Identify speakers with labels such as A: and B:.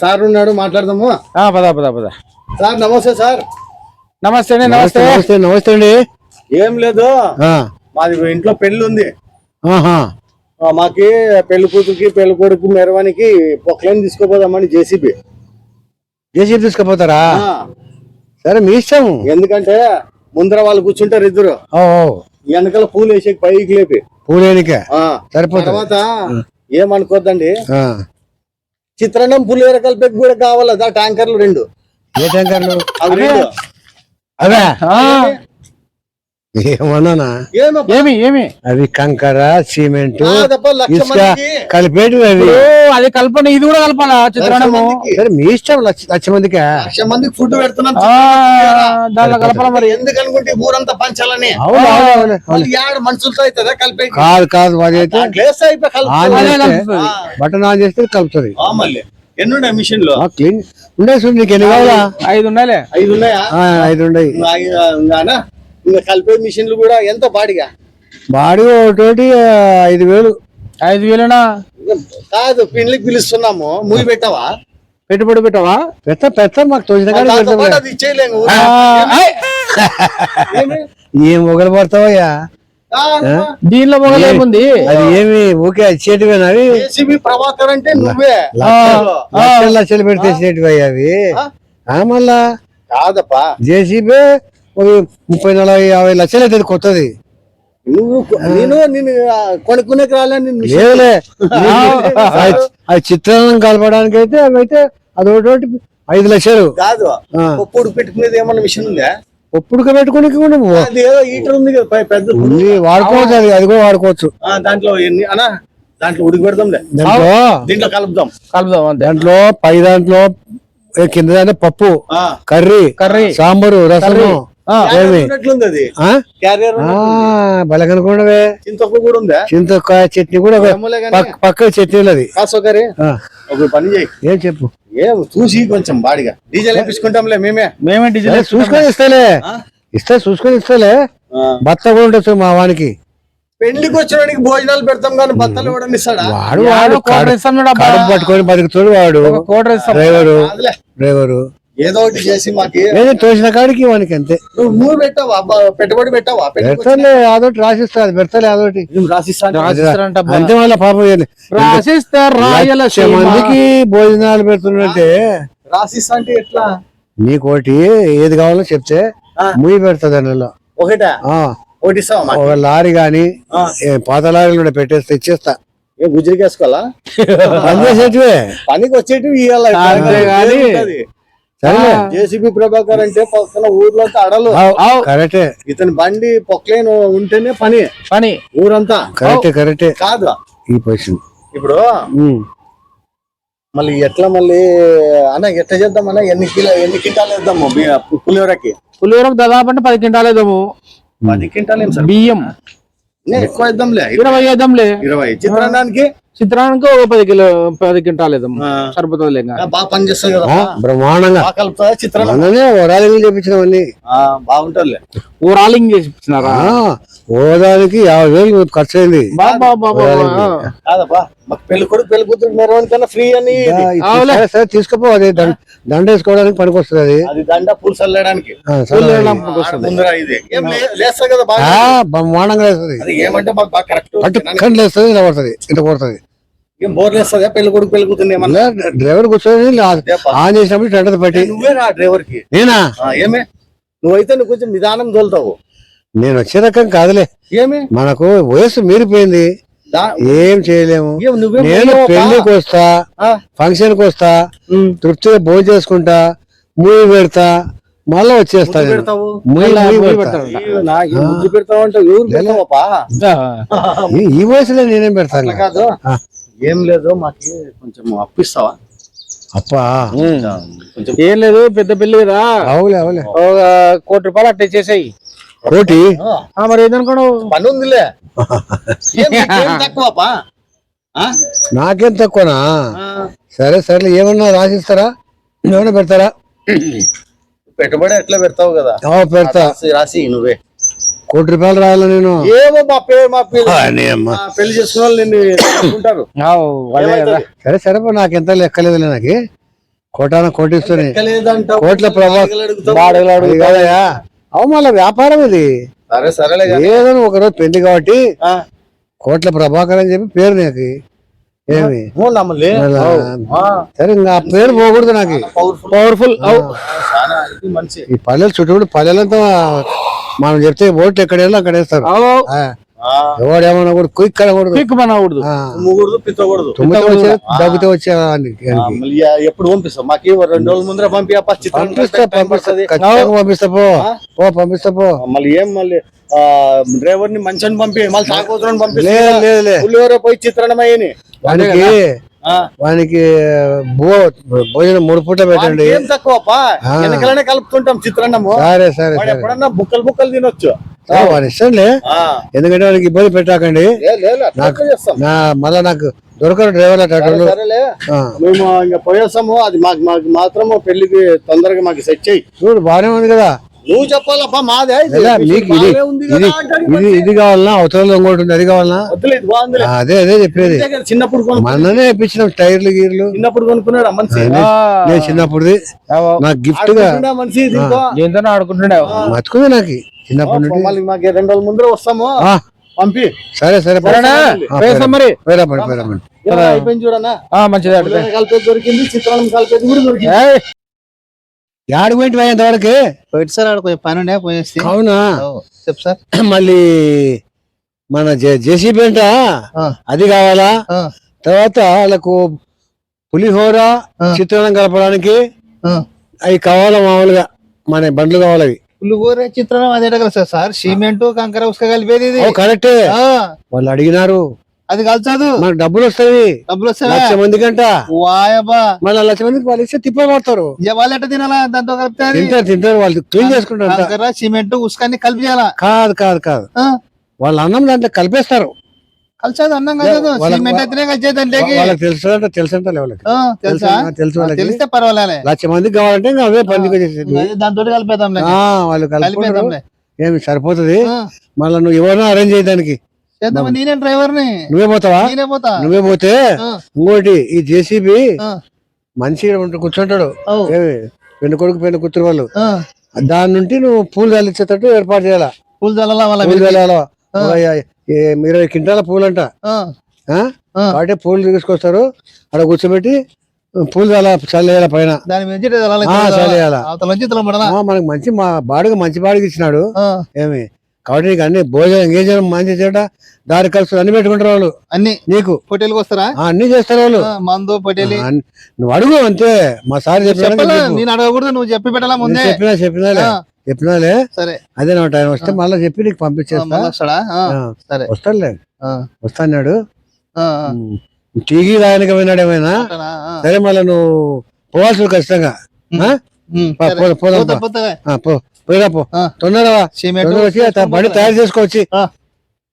A: Sir ఉన్నాడు మాట్లాడదాము.
B: ఆ, పద పద పద.
A: సార్ నమస్తే సార్.
B: నమస్తే అండి నమస్తే.
C: నమస్తే నమస్తే అండి.
A: ఏం లేదు.
C: ఆ,
A: మాది ఇంట్లో పెళ్ళి ఉంది. మాకి పెళ్ళి కూతురికి పెళ్ళి కొడుకు మెరవానికి పొక్కలని తీసుకోపోదామని జేసీబీ.
C: జేసీ తీసుకుపోతారా? సరే మీ ఇష్టం.
A: ఎందుకంటే ముందర వాళ్ళు కూర్చుంటారు ఇద్దరు. వెనకాల పూలు వేసే పైకి లేపి.
C: పూలేనికే.
A: ఆ,
C: సరిపోతుంది.
A: తర్వాత ఏమనుకోద్దండి?
C: ఆ,
A: చిత్రాన్నం పులిహోర కలిపి కూడా కావాలా? దా ట్యాంకర్లు రెండు.
C: ఏ ట్యాంకర్లు?
A: అవి రెండు.
C: అవే.
B: ఆ,
C: ఏమన్నానా
A: ఏమప్పా?
B: ఏమి ఏమి?
C: అవి కంకర సిమెంట్ ఇసుక కలిపేటివి అవి.
B: ఓ అది కల్పన ఇది కూడా కలపాలా చిత్రాన్నము?
C: మీ ఇష్టం లక్ష మందికి?
A: లక్ష మందికి ఫుడ్ పెడుతున్నాం
B: దాంట్లో కలపాలా మరి?
A: ఎందుకు అనుకుంటే ఊరంతా పంచాలని?
C: అవును అవును, అవును.
A: మళ్ళీ ఏడు మనుషులతో అవుతుందా కలిపి
C: కాదు కాదు అది అయితే. బటన్ ఆన్ చేస్తే కలుపుతుంది.
A: ఆ, మళ్ళీ. ఎన్ని ఉన్నాయి
C: మిషన్లో క్లీన్ ఉండే చూడు నీకు ఎన్ని కావాలా?
B: ఐదు ఉన్నాయిలే.
A: ఐదు ఉన్నాయా?
C: ఆ, ఐదు ఉండయి
A: ఇంకా కలిపే మిషన్లు కూడా ఎంత బాడిగా
C: బాడీ ఒకటి ఐదు వేలు.
B: ఐదు వేలునా?
A: కాదు పిండ్లకి పిలుస్తున్నాము. మూవి పెట్టావా?
B: పెట్టుబడి పెట్టావా?
C: పెద్ద పెద్ద మాకు తోచిన? ఏం మొగలు పడతావయ్యా?
B: దీనిలో మొగలు ఏముంది?
C: అది ఏమి? ఊకే ఇచ్చేటివేనా అవి?
A: ప్రభాకర్ అంటే నువ్వే.
C: లక్షలు పెడితే అవి. మళ్ళా?
A: కాదప్పా.
C: జేసీబీ ముప్పై నలభై యాభై లక్షలు అవుతుంది కొత్తది.
A: నువ్వు నేను నేను
C: లేదులే. అది- చిత్రాన్నం కలపడానికి అయితే అవి అయితే అదొకటి ఐదు లక్షలు.
A: కాదు.
C: ఆ.
A: పొప్పుడు పెట్టుకునేది ఏమన్నా మిషన్ ఉందా?
C: ఒప్పుడుక పెట్టుకుని కూడా
A: హీటర్ ఉంది పెద్ద
C: ఉంది వాడుకోవచ్చు అది అది కూడా వాడుకోవచ్చు.
A: ఆ, దాంట్లో అనా దాంట్లో ఉడికి పెడదాంలే.
C: దాంట్లో?
A: దీంట్లో కలుపుదాం.
B: కలుపుదాం
C: దాంట్లో పై దాంట్లో ఏ కింద దాంట్లో పప్పు
A: ఆ,
C: కర్రీ
B: కర్రీ.
C: సాంబారు రసము కనుకోండవే
A: చింతొక్కు కూడా ఉందా?
C: చింతకాయ చట్నీ కూడా. పక్క పక్క చట్నీలు అది
A: కాసోకరి
C: ఆ,
A: ఒక పని చేయి.
C: ఏం చెప్పు?
A: ఏం చూసి కొంచెం బాడిగా. డీజిల్ వేపించుకుంటాంలే మేమే.
B: మేమే డీజిల్
C: చూసుకొని ఇస్తాలే? ఇస్తా చూసుకొని ఇస్తాలే. భర్త కూడా ఉండొచ్చు మా వానికి.
A: పెళ్ళికి వచ్చినవాడికి భోజనాలు పెడతాం కానీ బత్తలు కూడా ఇస్తాడా?
C: వాడు
B: వాడు
C: పట్టుకొని బతుకుతాడు వాడు. డ్రైవరు. డ్రైవరు.
A: ఏదో ఒకటి చేసి మాకి
C: ఏదో తోసిన కాడికి వానికి అంతే.
A: నువ్వు నువ్వు పెట్టావా పెట్టుబడి పెట్టావా
C: పెడతాలే అదొకటి రాసిస్తా అది పెడతాలే అదొకటి
A: నువ్వు రాసిస్తా అంటే
B: రాసిస్తారంట అబ్బా.
C: అంతే మళ్ళీ పాపం ఏంది?
B: రాసిస్తారు
C: మందికి భోజనాలు పెడుతున్నట్టే.
A: రాసిస్తా అంటే ఎట్లా?
C: నీకోటి ఏది కావాలో చెప్తే. ముయ్యి పెడతా దానిలో.
A: ఒకటా?
C: ఒక లారీ గాని పాత లారీలు కూడా పెట్టేస్తే ఇచ్చేస్తా.
A: వేసుకోవాలా
C: పని చేసేటివే.
A: పనికి వచ్చేటివి ఇవ్వాలి జేసీబీ ప్రభాకర్ అంటే పక్కన ఊర్లో అంతా అడలు
C: కరెక్టే.
A: ఇతని బండి పొక్లేను ఉంటేనే పని.
B: పని.
A: ఊరంతా.
C: కరెక్టే కరెక్టే.
A: కాదు
C: ఈ పొజిషన్.
A: ఇప్పుడు. మళ్ళీ ఎట్లా మళ్ళీ అన్న ఎట్లా చేద్దాం అన్న? ఎన్ని కిలో ఎన్ని కింటాలు వేద్దాము పులిహోరకి?
B: పులిహోరకు దాదాపు అంటే పది క్వింటాలు వేద్దాము.
A: పది సార్?
B: బియ్యం.
A: ఎక్కువ వేద్దాంలే.
B: ఇరవై వేద్దాంలే.
A: ఇరవై. చిత్రాన్నానికి
B: చిత్రానికి ఒక పది కిలో పది క్వింటాలు సరిపోతుంది
A: బాగా కదా.
C: ఆ, బ్రహ్మాండంగా. అందులోనే ఓరాలింగ్ చేపించినవన్నీ
B: చేసి ఇచ్చినారా
C: ఆ, ఓదానికి యాభై వేలు ఖర్చు అయింది
B: బా బా బా బా బా.
A: కాదబ్బా మాకు పెళ్ళి కొడుకు పెళ్ళి కూతురు మెరవని కన్నా ఫ్రీ అని ఇది.
C: సరే, సరే తీసుకోపో అది దండ దండ వేసుకోవడానికి పనికి వస్తుంది అది.
A: అది దండ పూలు చల్లడానికి.
C: బ్రహ్మాండంగా వేస్తుంది
A: అది ఏమంటే కరెక్ట్
C: ఇలా పడుతుంది ఇంత కొడుతుంది
A: ఏం పెళ్ళి కొడుకు
C: పెళ్ళి డ్రైవర్ కూర్చొని ఆన్ చేసినప్పుడు టెండర్ పెట్టి.
A: నువ్వే రా డ్రైవర్కి
C: నేనా
A: ఏమే? నువ్వైతే నువ్వు కొంచెం నిదానం తోలుతావు.
C: నేను వచ్చే రకం కాదులే.
A: ఏమి?
C: మనకు వయసు మీరిపోయింది. ఏం చేయలేము. నేను? పెళ్ళికి వస్తా
A: ఆ,
C: ఫంక్షన్కి వస్తా. తృప్తిగా భోజనం చేసుకుంటా మూవీ పెడతా మళ్ళా వచ్చేస్తా.
A: ఈ-
C: వయసులో నేనేం పెడతాను.
A: ఏం లేదు మాకి కొంచెం అప్పిస్తావా?
C: అప్పా.
A: కొంచెం
B: ఏం లేదు పెద్ద పెళ్ళి కదా.
C: అవులే అవులే.
B: ఒక కోటి రూపాయలు అట్టే చేసాయి.
C: కోటి?
A: ఆ,
B: మరి ఏదనుకోను
A: పని ఉందిలే ఏం నీకేం తక్కువపా? ఆ?
C: నాకేం తక్కువనా?
A: ఆ,
C: సరే సరే ఏమన్నా రాసిస్తారా? ఏమన్నా పెడతారా?
A: పెట్టుబడి ఎట్లా పెడతావు కదా?
C: పెడతా.
A: రాసి రాసి నువ్వే.
C: కోటి రూపాయలు రాయాలా నేను?
A: ఏమో మా పే మా పెళ్ళి చేసుకున్న వాళ్ళు నిన్ను?
C: సరే సరే నాకు ఎంత లెక్కలేదులే నాకు. కోటాన కోటిస్తూనే. కోట్ల ప్రభా-
A: బాడుగలు అడుగుతావు.
B: బాడుగలు
C: అది
B: అడుగుతావు.
C: కాదయ్యా అవు మళ్ళీ వ్యాపారం ఇది.
A: సరే సరేలే కానీ.
C: ఏదో ఒకరోజు పెళ్ళి కాబట్టి
A: ఆ,
C: కోట్ల ప్రభాకర్ అని చెప్పి పేరు నీకు. ఏమి? సరే ఇంకా ఆ పేరు పోకూడదు నాకు.
A: పవర్ఫుల్
B: పవర్ఫుల్ అవు.
A: చాలా ఇది మంచి.
C: ఈ పల్లెలు చుట్టూ పల్లెలంతా మనం చెప్తే ఓట్లు ఎక్కడ వెళ్ళి అక్కడ వేస్తారు. ఎవడేమన్నా కూడా
B: క్విక్ మనకూడదు
C: ఆ,
A: తుమ్మకూడదు పిచ్చకూడదు.
C: తుమ్మితే వచ్చే దగ్గుతే
A: ఎప్పుడు పంపిస్తావు? మాకు రెండు రోజుల ముందర
C: పంపిస్తా పంపిస్తా. పంపిస్తా పో. పో పంపిస్తా పో.
A: మళ్ళీ ఏం మళ్ళీ? ఆ డ్రైవర్ని మంచిని పంపి మళ్ళీ సాకోతులను పంపిస్తా.
C: లేదు లేదు లేదు.
A: పులిహోర పోయి చిత్రణమయ్యని
C: వానికి భోజనం మూడు పూట పెట్టండి.
A: ఏం. వెనకలనే కలుపుతుంటాం చిత్రాన్నము.
C: సరే సరే
A: ఎప్పుడన్నా బుక్కలు బుక్కలు తినొచ్చు.
C: వాని ఇష్టంలే. ఎందుకంటే వానికి ఇబ్బంది పెట్టాకండి. నా మళ్ళా నాకు దొరకరు డ్రైవర్
A: మేము ఇంకా పోయేస్తాము. అది మాకు మాకు మాత్రము పెళ్ళికి తొందరగా మాకు సెట్ చేయి.
C: చూడు బాగానే ఉంది కదా.
A: నువ్వు చెప్పాలప్పా మాదే
C: మీకు ఇది ఇది. ఇది కావాలన్నా అవతల ఇంకోటి ఉంది అది కావాలన్నా అదే అదే చెప్పేది.
A: చిన్నప్పుడు కొను
C: మననే ఇప్పించినాం టైర్లు గీర్లు.
A: చిన్నప్పుడు కొనుక్కున్నాడు మనిషి.
C: నేను చిన్నప్పుడుది. నాకు
A: గిఫ్ట్గా. మనిషి దేంతో
B: ఆడుకుంటున్నావు
C: మతుకుంది నాకు చిన్నప్పటి నుండి.
A: మాకు రెండు రోజుల ముందర వస్తాము. పంపి.
C: సరే సరే
B: మరి.
A: అయిపోయింది చూడన్నా?
B: ఆ, మంచిది
A: కలిపేది దొరికింది చిత్రాన్నం కలిపేది కూడా దొరికింది.
C: యాడికి పోయింటి ఇంతవరకు?
D: పోయిట్ సార్ ఆడ కొంచెం పని ఉండే పోయేసి
C: అవునా?
D: చెప్పు సార్.
C: మళ్ళీ మన జేసీబీ అంట. అది కావాలా? తర్వాత వాళ్ళకు పులిహోర. చిత్రాన్నం కలపడానికి. అవి కావాలా మామూలుగా? మన బండ్లు కావాలి అవి
D: పులిహోర చిత్రం అదే కదా సార్. సిమెంట్ కంకర ఉసుక కలిపేది
C: కరెక్టే. వాళ్ళు అడిగినారు.
D: అది కలచదు
C: మనకు డబ్బులు వస్తాయి.
D: డబ్బులు వస్తావా
C: లక్ష మంది కంట.
D: వాయబా
C: మళ్ళీ లక్ష మందికి వాళ్ళు ఇస్తే తిప్పబడతారు
D: వాళ్ళు ఎట్ట తినాలా? దాంతో కలిపితే?
C: తింటారు తింటారు వాళ్ళు. క్లీన్ చేసుకుంటారు
D: సిమెంట్ ఉసుక అన్ని కలిపి చేయాలా?
C: కాదు కాదు కాదు. వాళ్ళ అన్నం దాంట్లో కలిపేస్తారు.
D: కలిసేది అన్నం
C: వాళ్ళ-
D: సిమెంట్ అయితేనే కలిసేది అంటే
C: వాళ్ళకి తెలుసు వాళ్ళకి.
D: తెలుసా?
C: తెలుసు తెలుసు వాళ్ళకి.
D: తెలిస్తే పర్వాలే
C: లక్ష మందికి కావాలంటే అవే చేసేది
D: దాంతో కలిపేద్దాంలే.
C: ఆ, వాళ్ళు
D: కలిపేద్దాంలే.
C: ఏమి సరిపోతుంది? మళ్ళీ నువ్వు ఎవరైనా అరేంజ్ చేయడానికి.
D: నేనే
C: నువ్వే పోతావా?
D: నేనే పోతా.
C: నువ్వే పోతే ఇంకోటి ఈ జేసీబీ మనిషి కూర్చుంటాడు. పెళ్ళి కొడుకు పెళ్ళి కూతురు వాళ్ళు. దాని నుండి నువ్వు పూలు చల్లించేటట్టు ఏర్పాటు చేయాలా?
D: పూలు చల్లాలా
C: ఇరవై క్వింటాల పూలు అంట
D: ఆ,
C: ఆ?
D: ఆ.
C: కాబట్టి పూలు తీసుకొస్తారు. అక్కడ కూర్చోబెట్టి పూలు చల్ల చల్లేయాల పైన. చల్లేయాల? మనకు మంచి మా బాడుగ మంచి బాడుగ ఇచ్చినాడు. ఏమి? కాబట్టి నీకు అన్ని భోజనం ఎంగేజం మంచి చెడ్డ దారి ఖర్చు అన్ని పెట్టుకుంటారు వాళ్ళు.
D: అన్ని?
C: నీకు?
D: పొట్టేలకు వస్తారా?
C: ఆ, అన్ని చేస్తారు వాళ్ళు.
D: ఆ, మందు పొట్టేలి
C: ఆ, నువ్వు అడుగు అంతే. మా సార్ చెప్పినా
D: చెప్పాలా నేను అడగకూడదు నువ్వు చెప్పి పెట్టాలా ముందే?
C: చెప్పినా చెప్పినాలే.
D: ఆ,
C: చెప్పినాలే.
D: సరే.
C: అదే నా టైం. వస్తే మళ్ళీ చెప్పి నీకు
D: ఆ,
C: పంపించేస్తా
D: మళ్ళా వస్తాడా? ఆ,
C: ఆ,
D: సరే.
C: వస్తాడులే.
D: ఆ,
C: వస్తాన్నాడు.
D: ఆ, ఆ,
C: టీవీ రాయనికి పోయినాడు ఏమైనా?
D: ఆ,
C: సరే మళ్ళీ నువ్వు పోవాల్సి ఖచ్చితంగా. ఆ?
D: ఉమ్,
C: పో,
D: సరే.
C: పో, పోదాం
D: పోతా,
C: పో.
D: పోతా.
C: ఆ, పో. పోయిరా పో.
D: ఆ.
C: తొందరగా బండి తయారు చేసుకోవచ్చు